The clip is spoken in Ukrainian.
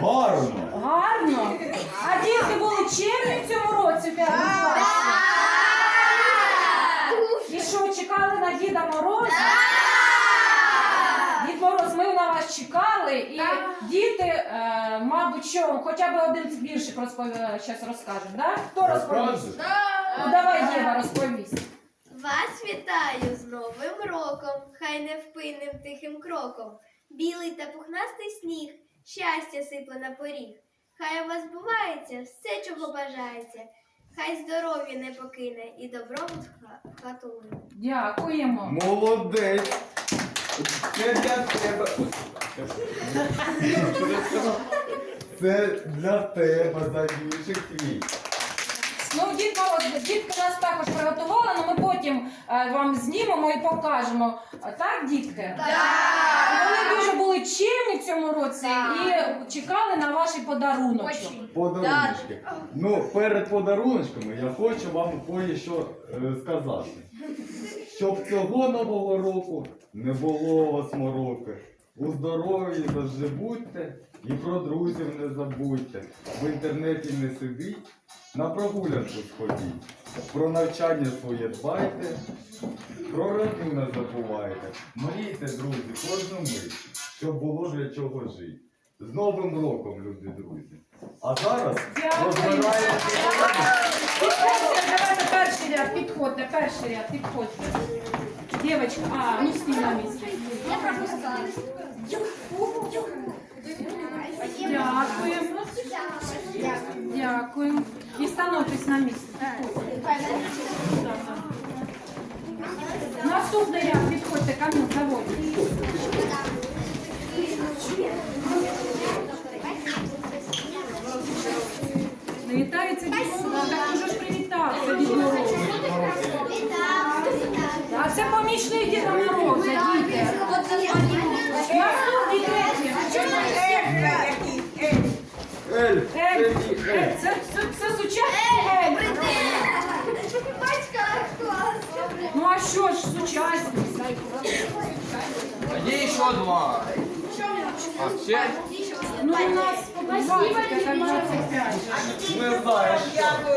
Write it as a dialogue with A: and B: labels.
A: Гарно.
B: Гарно. А діти були чемні в цьому році в п'ятому класі? І що, чекали на Діда Мороза? Дід Мороз, ми на вас чекали, і діти, е, мабуть, що хоча б один віршик розпов... щас розкаже, да? Хто розповість? Ну, давай, Єва, розповість.
C: Вас вітаю з Новим роком, хай невпинним тихим кроком. Білий та пухнастий сніг, щастя сипле на поріг. Хай у вас бувається все, чого бажається. Хай здоров'я не покине і добробут в хату лине.
B: Дякуємо.
A: Молодець. Це для тебе. Це для тебе завішик твій.
B: Ну, дід Мороз, дітки нас також приготували, але ми потім е, вам знімемо і покажемо. А Так, дітки? Так. Вони дуже були чимні в цьому році і чекали на ваш подаруночок.
A: Подаруночки. Ну, перед подаруночками я хочу вам кое-що е, сказати. Щоб цього нового року не було у вас мороки. У здоров'ї завжди будьте і про друзів не забудьте. В інтернеті не сидіть, на прогулянку сходіть. Про навчання своє дбайте, про родину не забувайте. Мрійте, друзі, кожну мить, щоб було для чого жити. З Новим роком, любі друзі. А зараз розбираємо.
B: Підходьте, давайте перший ряд, підходьте, перший ряд, підходьте. Дівчатка, а, ну стій на місці. Дякую. Дякую. І становтесь на. Підходьте. Наступний ряд, підходьте, камінь заводять. Не вітається Мороз. Так уже ж привітався А це помічник Діда
A: Ель,
B: Ель,
A: це
B: це, це, сучасний Ель.
C: Батька клас!
B: Ну а що ж, сучасний.
D: А є ще два. А ще?
B: Ну у нас по 20, а 25.
A: Не знаю. До